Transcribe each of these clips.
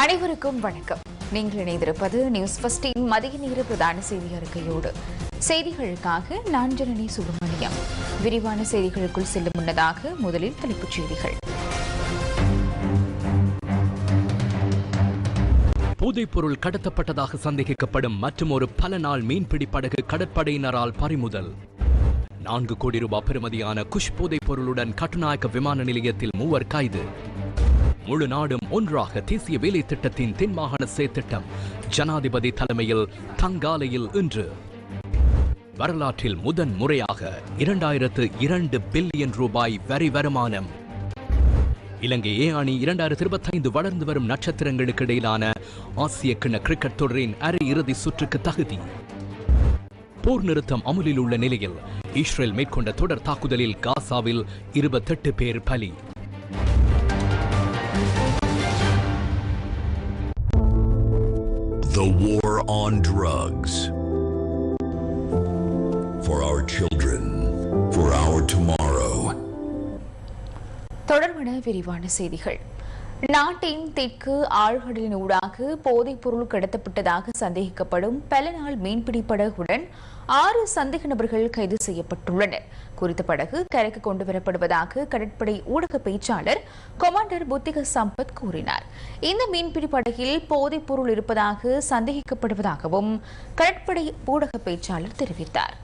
அனைவருக்கும் வணக்கம். நீங்கள் இணைந்திருப்பது நியூஸ் ஃபஸ்டின் மதிய நேர பிரதான செய்தி அறிக்கையோடு செய்திகளுக்காக நான் ஜனனி சுப்பிரமணியம். விரிவான செய்திகளுக்குள் செல்லும் முன்னதாக முதலில் தலைப்புச் செய்திகள். போதைப்பொருள் கடத்தப்பட்டதாக சந்தேகிக்கப்படும் மற்றும் ஒரு பல நாள் மீன்பிடி படகு கடற்படையினரால் பறிமுதல். நான்கு கோடி ரூபாய் பெறுமதியான குஷ் போதைப் பொருளுடன் கட்டுநாயக்க விமான நிலையத்தில் மூவர் கைது. முழு நாடும் ஒன்றாக தேசிய வேலை திட்டத்தின் தென்மாகாண செயற்திட்டம் ஜனாதிபதி தலைமையில் தங்காலையில் இன்று. வரலாற்றில் முதன் முறையாக இரண்டாயிரத்து இரண்டு பில்லியன் ரூபாய் வரி வருமானம். இலங்கை ஏ அணி இரண்டாயிரத்தி இருபத்தைந்து வளர்ந்து வரும் நட்சத்திரங்களுக்கு இடையிலான ஆசிய கிண கிரிக்கெட் தொடரின் அரை இறுதி சுற்றுக்கு தகுதி. போர் நிறுத்தம் அமுலில் உள்ள நிலையில் இஸ்ரேல் மேற்கொண்ட தொடர் தாக்குதலில் காசாவில் இருபத்தெட்டு பேர் பலி. The war on drugs. For our children, for our tomorrow. தொடர்பான விரிவான செய்திகள் நாட்டின் தெற்கு ஆழ்கடலின் ஊடாக போதைப் பொருள் கடத்தப்பட்டதாக சந்தேகிக்கப்படும் பல நாள் மீன்பிடி படகுடன் ஆறு சந்தேக நபர்கள் கைது செய்யப்பட்டுள்ளனர். குறித்த படகு கரைக்கு கொண்டு வரப்படுவதாக கடற்படை ஊடக பேச்சாளர் கொமாண்டர் புத்திக சம்பத் கூறினார். இந்த மீன்பிடி படகில் போதைப் பொருள் இருப்பதாக சந்தேகிக்கப்படுவதாகவும் கடற்படை ஊடக பேச்சாளர் தெரிவித்தார்.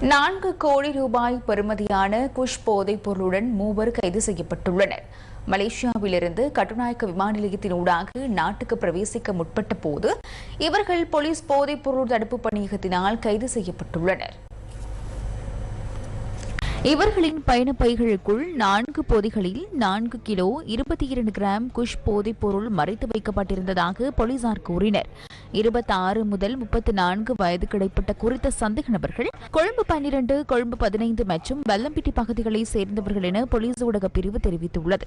நான்கு கோடி ரூபாய் பெறுமதியான குஷ் போதைப் பொருளுடன் மூவர் கைது செய்யப்பட்டுள்ளனர். மலேசியாவிலிருந்து கட்டுநாயக்க விமான நிலையத்தின் ஊடாக நாட்டுக்கு பிரவேசிக்க முற்பட்ட போது இவர்கள் போலீஸ் போதைப் பொருள் தடுப்பு பணியகத்தினால் கைது செய்யப்பட்டுள்ளனர். இவர்களின் பயணப் பைகளுக்குள் நான்கு பொதிகளில் நான்கு கிலோ இருபத்தி இரண்டு கிராம் குஷ் போதைப் பொருள் மறைத்து வைக்கப்பட்டிருந்ததாக போலீசார் கூறினர். இருபத்தி ஆறு முதல் முப்பத்தி நான்கு வயது கிடைப்பட்ட குறித்த சந்தேக நபர்கள் கொழும்பு பன்னிரண்டு கொழும்பு பதினைந்து மற்றும் வெல்லம்பிட்டி பகுதிகளை சேர்ந்தவர்கள் என போலீஸ் ஊடக பிரிவு தெரிவித்துள்ளது.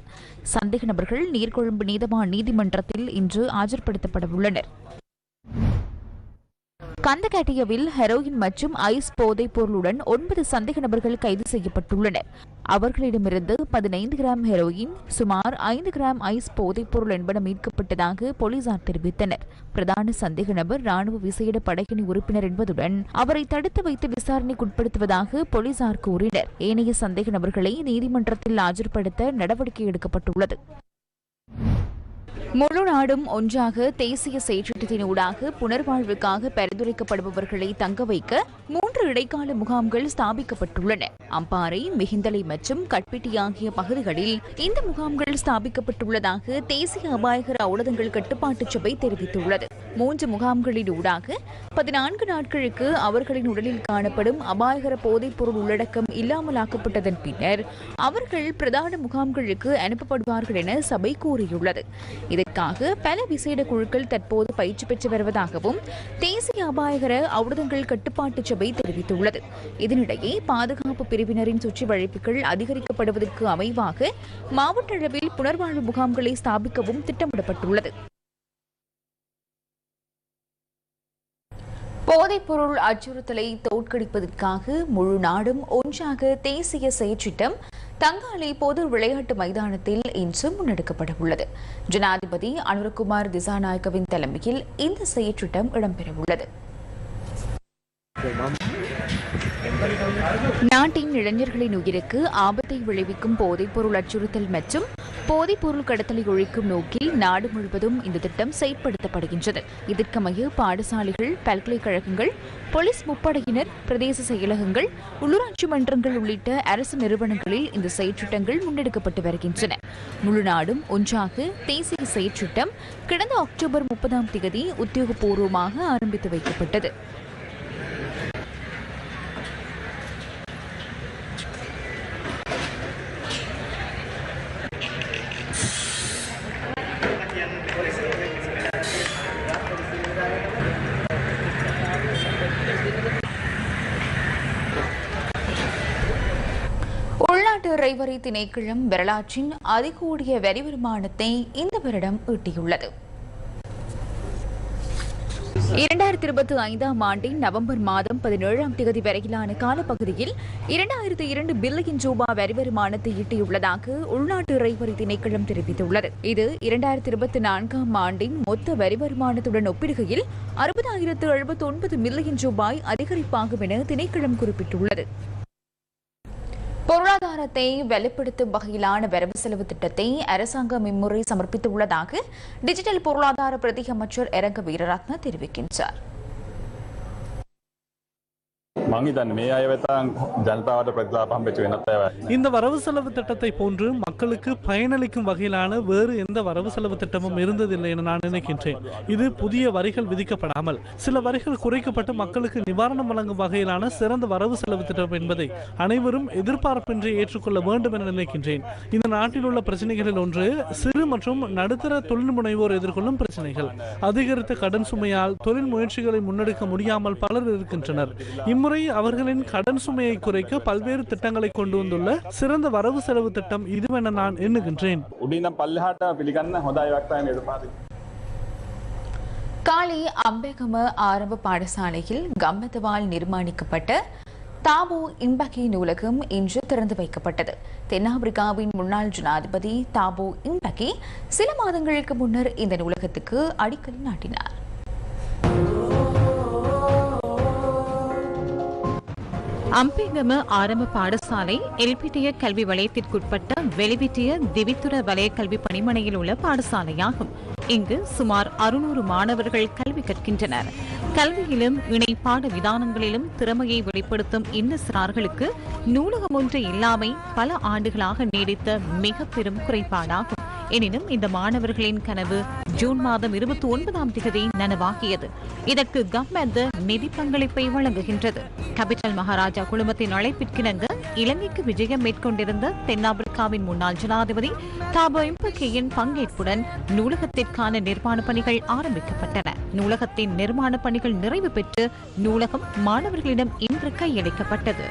சந்தேக நபர்கள் நீர்கொழும்பு நீதவான் நீதிமன்றத்தில் இன்று ஆஜர்படுத்தப்பட உள்ளனர் கந்தகட்டியவில் ஹெரோயின் மற்றும் ஐஸ் போதைப் பொருளுடன் ஒன்பது சந்தேக நபர்கள் கைது செய்யப்பட்டுள்ளனர். அவர்களிடமிருந்து பதினைந்து கிராம் ஹெரோயின் சுமார் ஐந்து கிராம் ஐஸ் போதைப் பொருள் என்பன மீட்கப்பட்டதாக போலீசார் தெரிவித்தனர். பிரதான சந்தேக நபர் ராணுவ விசேட படையணி உறுப்பினர் என்பதுடன் அவரை தடுத்து வைத்து விசாரணைக்குட்படுத்துவதாக போலீசார் கூறினர். ஏனைய சந்தேக நபர்களை நீதிமன்றத்தில் ஆஜர்படுத்த நடவடிக்கை எடுக்கப்பட்டுள்ளது. முழு நாடும் ஒன்றாக தேசிய செயற்றிட்டத்தினூடாக புனர்வாழ்வுக்காக பரிந்துரைக்கப்படுபவர்களை தங்க வைக்க மூன்று இடைக்கால முகாம்கள் ஸ்தாபிக்கப்பட்டுள்ளன. அம்பாறை மிகிந்தலை மற்றும் கட்பிட்டி ஆகிய பகுதிகளில் இந்த முகாம்கள் ஸ்தாபிக்கப்பட்டுள்ளதாக தேசிய அபாயகர அவுலதங்கள் கட்டுப்பாட்டு சபை தெரிவித்துள்ளது. மூன்று முகாம்களின் ஊடாக பதினான்கு நாட்களுக்கு அவர்களின் உடலில் காணப்படும் அபாயகர போதைப் பொருள் உள்ளடக்கம் இல்லாமலாக்கப்பட்டதன் பின்னர் அவர்கள் பிரதான முகாம்களுக்கு அனுப்பப்படுவார்கள் என சபை கூறியுள்ளது. இதற்காக பல விசேட குழுக்கள் தற்போது பயிற்சி பெற்று வருவதாகவும் தேசிய அபாயகர ஔடதங்கள் கட்டுப்பாட்டு சபை தெரிவித்துள்ளது. இதனிடையே பாதுகாப்பு பிரிவினரின் சுற்றி வளைப்புகள் அதிகரிக்கப்படுவதற்கு அமைவாக மாவட்ட அளவில் புனர்வாழ்வு முகாம்களை ஸ்தாபிக்கவும் திட்டமிடப்பட்டுள்ளது. போதைப்பொருள் அச்சுறுத்தலை தோற்கடிப்பதற்காக முழு நாடும் ஒன்றாக தேசிய செயற்றிட்டம் தங்காலை பொது விளையாட்டு மைதானத்தில் இன்று முன்னெடுக்கப்பட உள்ளது ஜனாதிபதி அனுரகுமார் திசாநாயக்கவின் தலைமையில் இந்த செயற்றிட்டம் இடம்பெறவுள்ளது. நாட்டின் இளைஞர்களின் உயிருக்கு ஆபத்தை விளைவிக்கும் போதைப்பொருள் அச்சுறுத்தல் மற்றும் போதைப்பொருள் கடத்தலை ஒழிக்கும் நோக்கில் நாடு முழுவதும் இந்த திட்டம் செயற்படுத்தப்படுகின்றது. இதற்கமைய பாடசாலைகள் பல்கலைக்கழகங்கள் போலீஸ் முப்படையினர் பிரதேச செயலகங்கள் உள்ளூராட்சி மன்றங்கள் உள்ளிட்ட அரசு நிறுவனங்களில் இந்த செயற்றிட்டங்கள் முன்னெடுக்கப்பட்டு வருகின்றன. முழு நாடும் ஒன்றாக தேசிய செயற்றிட்டம் கடந்த அக்டோபர் முப்பதாம் தேதி உத்தியோகபூர்வமாக ஆரம்பித்து வைக்கப்பட்டது. வரி திணைக்களம் வரலாற்றின் அதிகூடிய வரி வருமானத்தை இந்த வருடம் ஈட்டியுள்ளது. இரண்டாயிரத்தி இருபத்தி ஐந்தாம் ஆண்டின் நவம்பர் மாதம் பதினேழாம் தேதி வரையிலான காலப்பகுதியில் இரண்டாயிரத்தி இரண்டு பில்லியன் ரூபாய் வரி வருமானத்தை ஈட்டியுள்ளதாக உள்நாட்டு இறைவரி திணைக்களம் தெரிவித்துள்ளது. இது இரண்டாயிரத்தி இருபத்தி நான்காம் ஆண்டின் மொத்த வரி வருமானத்துடன் ஒப்பிடுகையில் அறுபதாயிரத்து எழுபத்தி ஒன்பது மில்லியன் ரூபாய் அதிகரிப்பாகும் என திணைக்களம் குறிப்பிட்டுள்ளது. பொருளாதாரத்தை வெளிப்படுத்தும் வகையிலான வரவு செலவு திட்டத்தை அரசாங்கம் இம்முறை சமர்ப்பித்துள்ளதாக டிஜிட்டல் பொருளாதார பிரதி அமைச்சர் எரங்க வீரரத்ன தெரிவிக்கின்றார். மங்கிதான் மேயாயவை தான் ஜனதாவோட பிரதிலாபம் பெற்று இனத்தேவை இந்த வரவு செலவு திட்டத்தை போன்று மக்களுக்கு பயனளிக்கும் வகையிலான வேறு எந்த வரவு செலவு திட்டமும் இருந்ததில்லை என நான் நினைக்கின்றேன். இது புதிய வரிகள் விதிக்கப்படாமல் சில வரிகள் குறைக்கப்பட்டு மக்களுக்கு நிவாரணம் வழங்கும் வகையிலான சிறந்த வரவு செலவு திட்டம் என்பதை அனைவரும் எதிர்பார்ப்பின்றி ஏற்றுக்கொள்ள வேண்டும் என நினைக்கின்றேன். இந்த நாட்டில் உள்ள பிரச்சனைகளில் ஒன்று சிறு மற்றும் நடுத்தர தொழில் முனைவோர் எதிர்கொள்ளும் பிரச்சனைகள். அதிகரித்த கடன் சுமையால் தொழில் முயற்சிகளை முன்னெடுக்க முடியாமல் பலர் இருக்கின்றனர். இம்முறை துறை அவர்களின் கடன் சுமையை குறைக்க பல்வேறு திட்டங்களை கொண்டு வந்துள்ள சிறந்த வரவு செலவு திட்டம் இதுவென நான் எண்ணுகின்றேன். காலி அம்பேகம ஆரம்ப பாடசாலையில் கம்மத்துவால் நிர்மாணிக்கப்பட்ட தாபோ இன்பகி நூலகம் இன்று திறந்து வைக்கப்பட்டது. தென்னாப்பிரிக்காவின் முன்னாள் ஜனாதிபதி தாபோ இன்பகி சில மாதங்களுக்கு முன்னர் இந்த நூலகத்துக்கு அடிக்கல் நாட்டினார். அம்பிங்கம ஆரம்ப பாடசாலை எல்பிட்டிய கல்வி வலயத்திற்குட்பட்ட வெளிவிட்டிய திவித்துற வலய கல்வி பணிமனையில் உள்ள பாடசாலையாகும். இங்கு சுமார் அறுநூறு மாணவர்கள் கல்வி கற்கின்றனர். கல்வியிலும் இணை பாட விதானங்களிலும் திறமையை வெளிப்படுத்தும் இந்த சிறார்களுக்கு நூலகம் ஒன்று இல்லாமை பல ஆண்டுகளாக நீடித்த மிக பெரும் குறைபாடாகும். எனினும் இந்த மாணவர்களின் கனவு ஜூன் மாதம் இருபத்தி ஒன்பதாம் தேதி நனவாகியது இதற்கு கவர்மெண்ட் நிதி பங்களிப்பை வழங்குகின்றது. கபிட்டல் மகாராஜா குழுமத்தின் அழைப்பிற்கிணங்க இலங்கைக்கு விஜயம் மேற்கொண்டிருந்த தென்னாப்பிரிக்காவின் முன்னாள் ஜனாதிபதி தாபோ இம்பகேயின் பங்கேற்புடன் நூலகத்திற்கான நிர்மாண பணிகள் ஆரம்பிக்கப்பட்டன. நூலகத்தின் நிர்மாண பணிகள் நிறைவு பெற்று நூலகம் மாணவர்களிடம் இன்று கையளிக்கப்பட்டது.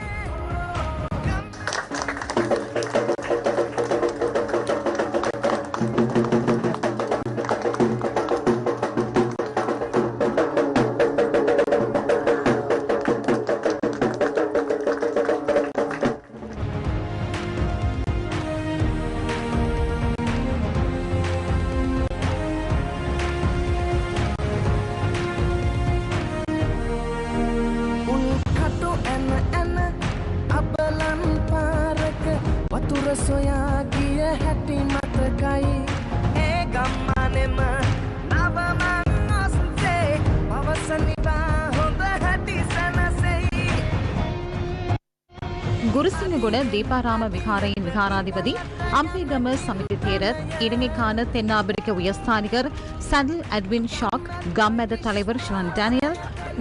குருசிங்ககுட தீபாராம விகாரையின் விகாராதிபதி அம்பிகம சமிதி தேரர் இலங்கைக்கான தென்னாப்பிரிக்க உயர்ஸ்தானிகர் சனில் அட்வின் ஷாக் கம்மத தலைவர் ஷான் டேனியல்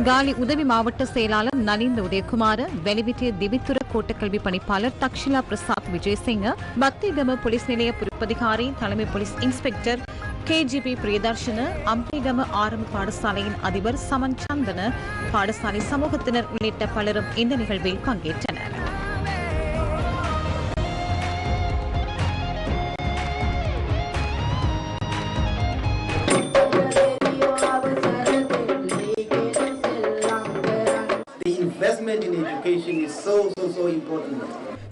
காலி உதவி மாவட்ட செயலாளர் நலிந்த உதயகுமார் வெளிவிட்டிய திவித்துர கோட்டக்கல்வி பணிப்பாளர் தக்ஷிலா பிரசாத் விஜயசிங்க பக்திகம போலீஸ் நிலைய பொறுப்பதிகாரி தலைமை police inspector KGB Priyadarshana Ambegama ஆரம்ப பாடசாலையின் அதிபர் சமன் சந்தன பாடசாலை சமூகத்தினர் உள்ளிட்ட பலரும் இந்த நிகழ்வில் பங்கேற்றனர்.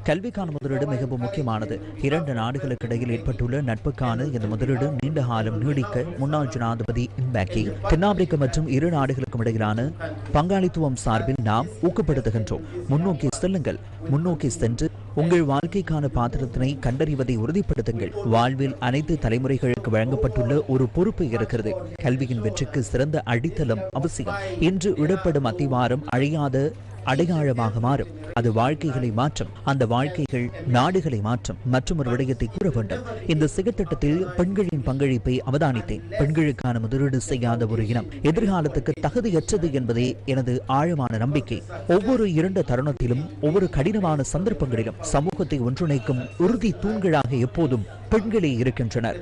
கல்விக்கான முதலீடு மிகவும் முக்கியமானது. இரண்டு நாடுகளுக்கு இடையில் ஏற்பட்டுள்ள நட்புக்கான இந்த முதலீடு நீண்ட காலம் நீடிக்க முன்னாள் ஜனாதிபதி இம்பாக்கி தென்னாப்பிரிக்க மற்றும் இரு நாடுகளுக்கும் இடையிலான பங்காளித்துவம் சார்பில் நாம் ஊக்கப்படுத்துகின்றோம். முன்னோக்கி செல்லுங்கள். முன்னோக்கி சென்று உங்கள் வாழ்க்கைக்கான பாத்திரத்தினை கண்டறிவதை உறுதிப்படுத்துங்கள். வாழ்வில் அனைத்து தலைமுறைகளுக்கு வழங்கப்பட்டுள்ள ஒரு பொறுப்பு இருக்கிறது. கல்வியின் வெற்றிக்கு சிறந்த அடித்தளம் அவசியம். இன்று விடப்படும் அத்திவாரம் அழியாத அடையாளமாக மாறும். அது வாழ்க்கைகளை மாற்றும். அந்த வாழ்க்கைகள் நாடுகளை மாற்றும். மற்றும் ஒரு விடயத்தை கூற வேண்டும். இந்த சிகத்திட்டத்தில் பெண்களின் பங்களிப்பை அவதானித்தேன். பெண்களுக்கான முதலீடு செய்யாத ஒரு இனம் எதிர்காலத்துக்கு தகுதியற்றது என்பதே எனது ஆழமான நம்பிக்கை. ஒவ்வொரு இரண்டு தருணத்திலும் ஒவ்வொரு கடினமான சந்தர்ப்பங்களிலும் சமூகத்தை ஒன்றிணைக்கும் உறுதி தூண்களாக எப்போதும் பெண்களே இருக்கின்றனர்.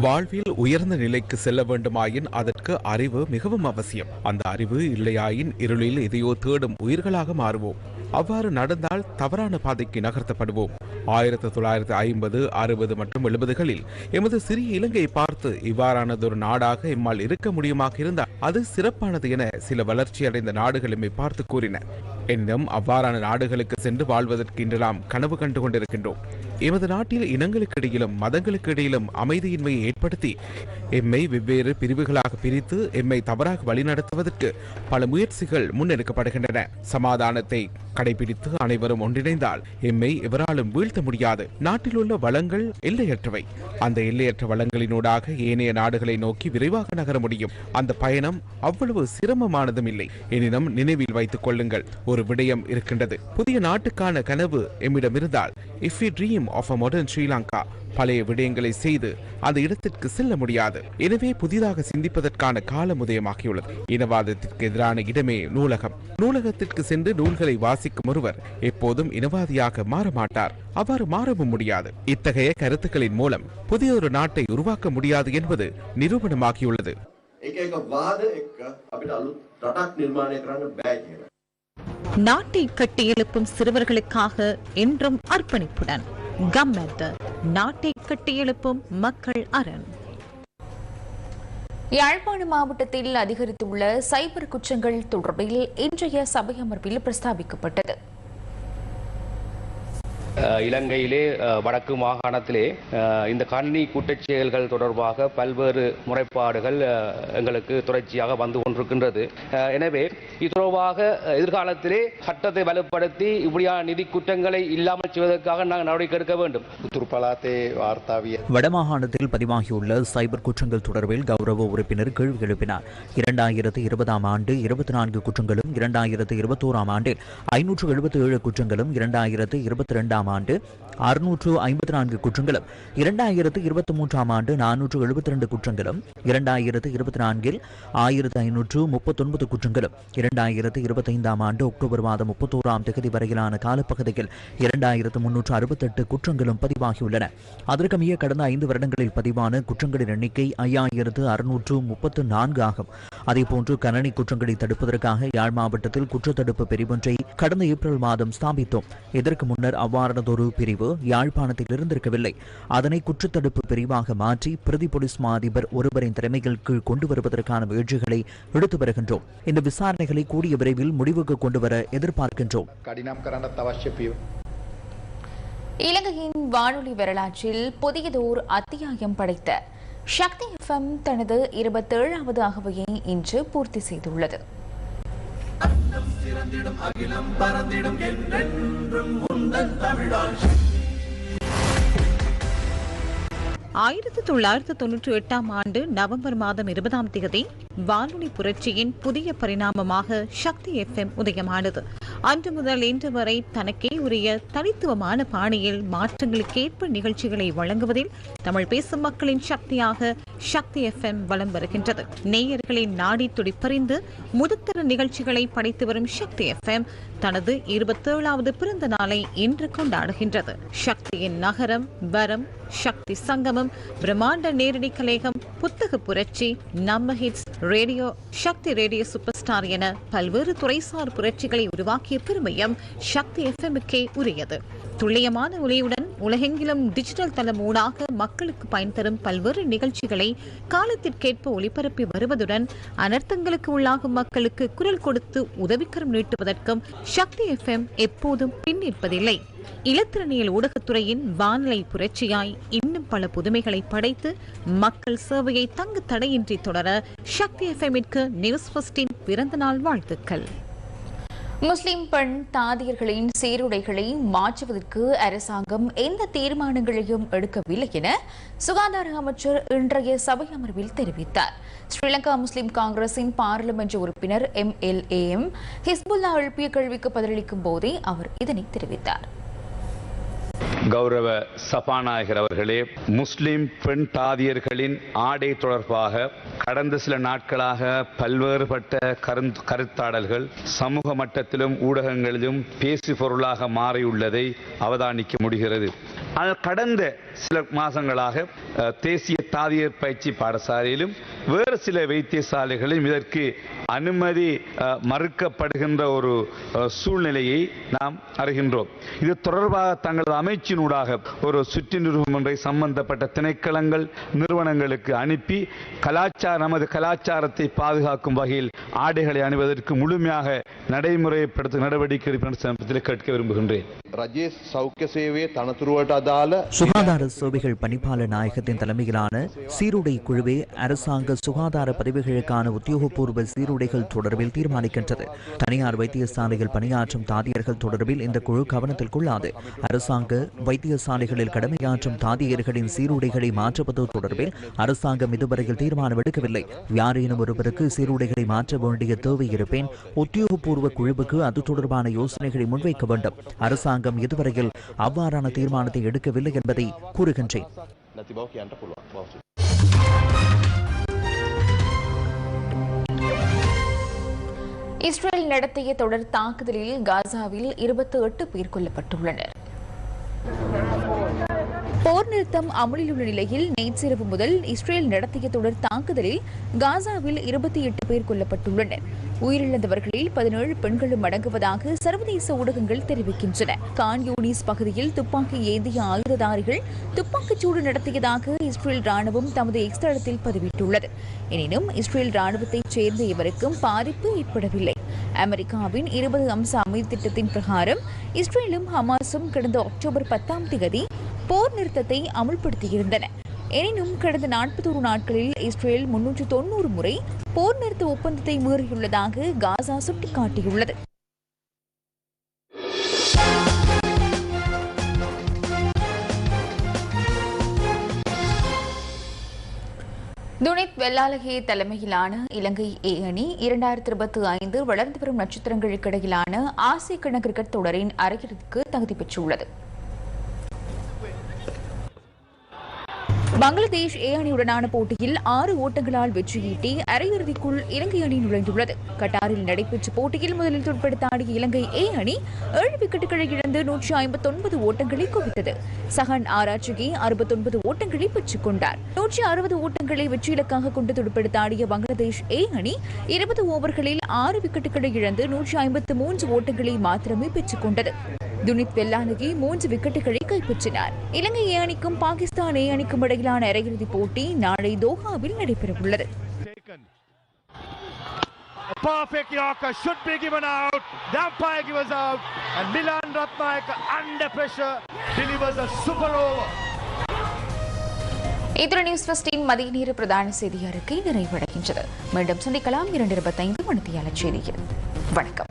வாழ்வில் உயர்ந்த நிலைக்கு செல்ல வேண்டுமாயின் அதற்கு அறிவு மிகவும் அவசியம். அந்த அறிவு இல்லையாயின் இருளில் எதையோ தேடும் உயிர்களாக மாறுவோம். அவ்வாறு நடந்தால் தவறான பாதைக்கு நகர்த்தப்படுவோம். ஆயிரத்தி தொள்ளாயிரத்தி ஐம்பது அறுபது மற்றும் எழுபதுகளில் எமது சிறிய இலங்கையை பார்த்து இவ்வாறானதொரு நாடாக எம்மால் இருக்க முடியுமாக இருந்தால் அது சிறப்பானது என சில வளர்ச்சி அடைந்த நாடுகள் பார்த்து கூறின. எனினும் அவ்வாறான நாடுகளுக்கு சென்று வாழ்வதற்கு இன்று நாம் கனவு கண்டு கொண்டிருக்கின்றோம். எமது நாட்டில் இனங்களுக்கு இடையிலும் மதங்களுக்கு இடையிலும் அமைதியின்மையை ஏற்படுத்தி எம்மை வெவ்வேறு பிரிவுகளாக பிரித்து எம்மை தவறாக வழிநடத்துவதற்கு பல முயற்சிகள் முன்னெடுக்கப்படுகின்றன. சமாதானத்தை கடைபிடித்து அனைவரும் ஒன்றிணைந்தால் எம்மை எவராலும் வீழ்த்த முடியாது. நாட்டில் உள்ள வளங்கள் எல்லையற்றவை. அந்த எல்லையற்ற வளங்களினூடாக ஏனைய நாடுகளை நோக்கி விரைவாக நகர முடியும். அந்த பயணம் அவ்வளவு சிரமமானதும் இல்லை. எனினும் நினைவில் வைத்துக் கொள்ளுங்கள் ஒரு விடயம் இருக்கின்றது. புதிய நாட்டுக்கான கனவு எம்மிடம் இருந்தால் if you dream of a modern Sri Lanka பழைய விடயங்களை செய்து அந்த இடத்திற்கு செல்ல முடியாது. எனவே புதிதாக சிந்திப்பதற்கான காலம் உதயமாகியுள்ளது. இனவாதத்திற்கு எதிரான இடமே நூலகம். நூலகத்திற்கு சென்று நூல்களை வாசி வசிக்கும் ஒருவர் எப்போதும் இனவாதியாக மாற மாட்டார் அவ்வாறு மாறவும் முடியாது. இத்தகைய கருத்துக்களின் மூலம் புதிய ஒரு நாட்டை உருவாக்க முடியாது என்பது நிரூபணமாகியுள்ளது. நாட்டை கட்டி எழுப்பும் சிறுவர்களுக்காக என்றும் அர்ப்பணிப்புடன். கம்மெத்த நாட்டை கட்டி எழுப்பும் மக்கள் அரண். யாழ்ப்பாண மாவட்டத்தில் அதிகரித்துள்ள சைபர் குற்றங்கள் தொடர்பில் இன்றைய சபை அமர்வில் பிரஸ்தாபிக்கப்பட்டது. இலங்கையிலே வடக்கு மாகாணத்திலே இந்த கண்ணி கூட்டச் செயல்கள் தொடர்பாக பல்வேறு முறைப்பாடுகள் எங்களுக்கு தொடர்ச்சியாக வந்து கொண்டிருக்கின்றது. எனவே இது தொடர்பாக எதிர்காலத்திலே சட்டத்தை வலுப்படுத்தி இப்படியான நிதி குற்றங்களை இல்லாமல் செய்வதற்காக நாங்கள் நடவடிக்கை எடுக்க வேண்டும். வடமாகாணத்தில் பதிவாகியுள்ள சைபர் குற்றங்கள் தொடர்பில் கௌரவ உறுப்பினர் கேள்வி எழுப்பினார். இரண்டாயிரத்து இருபதாம் ஆண்டு இருபத்தி நான்கு குற்றங்களும் இரண்டாயிரத்து இருபத்தோராம் ஆண்டில் ஐநூற்று எழுபத்தி ஏழு குற்றங்களும் இரண்டாயிரத்து இருபத்தி ரெண்டாம் ஆண்டு அறுநூற்று ஐம்பத்தி நான்கு குற்றங்களும் இரண்டாயிரத்து இருபத்தி மூன்றாம் ஆண்டு நானூற்று எழுபத்தி ரெண்டு குற்றங்களும் இரண்டாயிரத்து இருபத்தி நான்கில் ஆயிரத்து ஐநூற்று முப்பத்தொன்பது குற்றங்களும் இரண்டாயிரத்து இருபத்தைந்தாம் ஆண்டு அக்டோபர் மாதம் முப்பத்தோராம் தேதி வரையிலான காலப்பகுதியில் இரண்டாயிரத்து முன்னூற்று அறுபத்தெட்டு குற்றங்களும் பதிவாகியுள்ளன. அதற்கமைய கடந்த ஐந்து வருடங்களில் பதிவான குற்றங்களின் எண்ணிக்கை ஐயாயிரத்து அறுநூற்று முப்பத்து நான்கு ஆகும். அதேபோன்று கணனி குற்றங்களை தடுப்பதற்காக யாழ் மாவட்டத்தில் குற்றத்தடுப்பு பிரிவொன்றை கடந்த ஏப்ரல் மாதம் ஸ்தாபித்தோம். இதற்கு முன்னர் அவ்வாறானதொரு பிரிவு அமைப்பு யாழ்ப்பாணத்தில் இருந்திருக்கவில்லை. அதனை குற்றத்தடுப்பு பிரிவாக மாற்றி பிரதி போலீஸ் மா ஒருவரின் தலைமையில் கீழ் கொண்டு வருவதற்கான முயற்சிகளை எடுத்து வருகின்றோம். இந்த விசாரணைகளை கூடிய விரைவில் முடிவுக்கு கொண்டு வர எதிர்பார்க்கின்றோம். இலங்கையின் வானொலி வரலாற்றில் புதியதோர் அத்தியாயம் படைத்த சக்தி எஃப்எம் தனது இருபத்தேழாவது அகவையை இன்று பூர்த்தி செய்துள்ளது. அகிலம் பறந்திடும் என்றென்றும் உந்தன் ஆயிரத்தி தொள்ளாயிரத்து தொன்னூற்றி எட்டாம் ஆண்டு நவம்பர் மாதம் இருபதாம் தேதி வானொலி புரட்சியின் புதிய பரிணாமமாக சக்தி எஃப்எம் உதயமானது. அன்று முதல் இன்று வரை தனக்கே உரிய தனித்துவமான பாணியில் மாற்றங்களுக்கேற்ப நிகழ்ச்சிகளை வழங்குவதில் தமிழ் பேசும் மக்களின் சக்தியாக சக்தி எஃப்எம் வலம் வருகின்றது. நேயர்களின் நாடி துடிப்பறிந்து முதத்தர நிகழ்ச்சிகளை படைத்து வரும் சக்தி எஃப்எம் தனது இருபத்தேழாவது பிறந்த நாளை இன்று கொண்டாடுகின்றது. சக்தியின் நகரம் வரம் சக்தி சங்கமம் பிரம்மாண்ட நேரடி கலேகம் புத்தக புரட்சி நம்ம hits radio Sakthi radio super star என பல்வேறு துறைசார் புரட்சிகளை உருவாக்கிய பெருமையும் சக்தி எஃப்எம்முக்கே உரியது. துல்லியமான ஒளியுடன் உலகெங்கிலும் டிஜிட்டல் தளம் ஊடாக மக்களுக்கு பயன் தரும் பல்வேறு நிகழ்ச்சிகளை காலத்திற்கேற்ப ஒளிபரப்பி வருவதுடன் அனர்த்தங்களுக்கு உள்ளாகும் மக்களுக்கு குரல் கொடுத்து உதவிக்கரம் நீட்டுவதற்கும் சக்தி எஃப்எம் எப்போதும் பின்னிற்பதில்லை இலத்திரனியல் ஊடகத்துறையின் வானிலை புரட்சியாய் இன்னும் பல புதுமைகளை படைத்து மக்கள் சேவையை தங்கு தடையின்றி தொடர சக்தி எஃப்எம்மிற்கு நியூஸ் ஃபர்ஸ்டின் பிறந்த நாள் வாழ்த்துக்கள். முஸ்லிம் பெண் தாதியர்களின் சீருடைகளை மாற்றுவதற்கு அரசாங்கம் எந்த தீர்மானங்களையும் எடுக்கவில்லை என சுகாதார அமைச்சர் இன்றைய சபை அமர்வில் தெரிவித்தார். ஸ்ரீலங்கா முஸ்லிம் காங்கிரசின் பாராளுமன்ற உறுப்பினர் M L A M Hizbullah எழுப்பிய கேள்விக்கு பதிலளிக்கும் போதே அவர் இதனை தெரிவித்தார். கௌரவ சபாநாயகர் அவர்களே முஸ்லிம் பெண் தாதியர்களின் ஆடை தொடர்பாக கடந்த சில நாட்களாக பல்வேறுபட்ட கருந் கருத்தாடல்கள் சமூக மட்டத்திலும் ஊடகங்களிலும் பேசு பொருளாக மாறியுள்ளதை அவதானிக்க முடிகிறது. ஆனால் கடந்த சில மாதங்களாக தேசிய தாதியர் பயிற்சி பாடசாலையிலும் வேறு சில வைத்தியசாலைகளிலும் இதற்கு அனுமதி மறுக்கப்படுகின்ற ஒரு சூழ்நிலையை நாம் அறிகின்றோம். இது தொடர்பாக தங்களது அமைச்சினூடாக ஒரு சுற்றி நிறுவனம் ஒன்றை சம்பந்தப்பட்ட திணைக்களங்கள் நிறுவனங்களுக்கு அனுப்பி கலாச்சார நமது கலாச்சாரத்தை பாதுகாக்கும் வகையில் ஆடைகளை அணிவதற்கு முழுமையாக நடைமுறைப்படுத்த நடவடிக்கை எடுப்பதில் கேட்க விரும்புகின்றேன். ரஜேஷ் சௌக்கிய சேவையை தனத்துருவட்ட சுகாதார சேவைகள் பணிப்பாளர் நாயகத்தின் தலைமையிலான சீருடை குழுவே அரசாங்க சுகாதார பதவிகளுக்கான உத்தியோகபூர்வ சீருடைகள் தொடர்பில் தீர்மானிக்கின்றது. தனியார் வைத்தியசாலையில் பணியாற்றும் தாதியர்கள் தொடர்பில் இந்த குழு கவனத்தில் கொள்ளாது. அரசாங்க வைத்தியசாலைகளில் கடமையாற்றும் தாதியர்களின் சீருடைகளை மாற்றுவது தொடர்பில் அரசாங்கம் இதுவரையில் தீர்மானம் எடுக்கவில்லை யாரேனும் ஒருவருக்கு சீருடைகளை மாற்ற வேண்டிய தேவை இருப்பேன். உத்தியோகபூர்வ குழுவுக்கு அது தொடர்பான யோசனைகளை முன்வைக்க வேண்டும். அரசாங்கம் இதுவரையில் அவ்வாறான தீர்மானத்தை எடுக்கவில்லை என்பதை கூறுகின்றேன். இஸ்ரேல் நடத்திய தொடர் தாக்குதலில் காசாவில் இருபத்தி எட்டு பேர் கொல்லப்பட்டுள்ளனர். போர் நிறுத்தம் அமலில் உள்ள நிலையில் நேற்றிரவு முதல் இஸ்ரேல் நடத்திய தொடர் தாக்குதலில் காசாவில் இருபத்தி எட்டு பேர் கொல்லப்பட்டுள்ளனர். உயிரிழந்தவர்களில் பதினேழு பெண்களும் அடங்குவதாக சர்வதேச ஊடகங்கள் தெரிவிக்கின்றன. கான் யூனிஸ் பகுதியில் துப்பாக்கி ஏந்திய ஆயுததாரிகள் துப்பாக்கிச்சூடு நடத்தியதாக இஸ்ரேல் ராணுவம் தமது எக்ஸ் தளத்தில் பதிவிட்டுள்ளது. எனினும் இஸ்ரேல் ராணுவத்தைச் சேர்ந்த இவருக்கும் பாதிப்பு ஏற்படவில்லை. அமெரிக்காவின் இருபது அம்ச அமைதி திட்டத்தின் பிரகாரம் இஸ்ரேலும் ஹமாஸும் கடந்த அக்டோபர் பத்தாம் தேதி போர் நிறுத்தத்தை அமுல்படுத்தியிருந்தன. எனினும் கடந்த நாற்பத்தோரு நாட்களில் இஸ்ரேல் முன்னூற்று தொன்னூறு முறை போர் நிறுத்த ஒப்பந்தத்தை மீறியுள்ளதாக காசா சுட்டிக்காட்டியுள்ளது. துனித் வெள்ளாலகே தலைமையிலான இலங்கை ஏ அணி இரண்டாயிரத்தி இருபத்தி ஐந்து வளர்ந்து வரும் நட்சத்திரங்களுக்கு இடையிலான ஆசிய கிண கிரிக்கெட் தொடரின் அரையிறுதிக்கு தகுதி பெற்றுள்ளது. பங்களாதேஷ் ஏ அணியுடனான போட்டியில் ஆறு ஓட்டங்களால் வெற்றியீட்டி அரையிறுதிக்குள் இலங்கை அணி நுழைந்துள்ளது. கட்டாரில் நடைபெற்ற போட்டியில் முதலில் துடுப்படுத்தாடிய இலங்கை ஏ அணி ஏழு விக்கெட்டுகளை இழந்து நூற்றி ஐம்பத்தி ஒன்பது ஓட்டங்களை குவித்தது. சஹன் ஆராய்ச்சிகே அறுபத்தொன்பது ஓட்டங்களை பெற்றுக் கொண்டார். நூற்றி அறுபது ஓட்டங்களை வெற்றி இலக்காக கொண்டு துடுப்படுத்தாடிய பங்களாதேஷ் ஏ அணி இருபது ஓவர்களில் ஆறு விக்கெட்டுகளை இழந்து நூற்றி ஐம்பத்து மூன்று ஓட்டங்களை மாத்திரமே பெற்றுக் கொண்டது. துனித் வெல்லானகி மூன்று விக்கெட்டுகளை கைப்பற்றினார் இலங்கை ஏ அணிக்கும் பாகிஸ்தான் ஏ அணிக்கும் இடையிலான அரையிறுதிப் போட்டி நாளை தோஹாவில் நடைபெறவுள்ளது A perfect Yorker should be given out. Umpire gives out. And Milan Ratnayaka under pressure delivers a super over. இத்துடன் நியூஸ் ஃபஸ்டின் மதிய நேர பிரதான செய்தி அறிக்கை நிறைவடைகின்றது மீண்டும் சந்திக்கலாம் இரண்டு இருபத்தைந்து மணித்தியால செய்தியில் வணக்கம்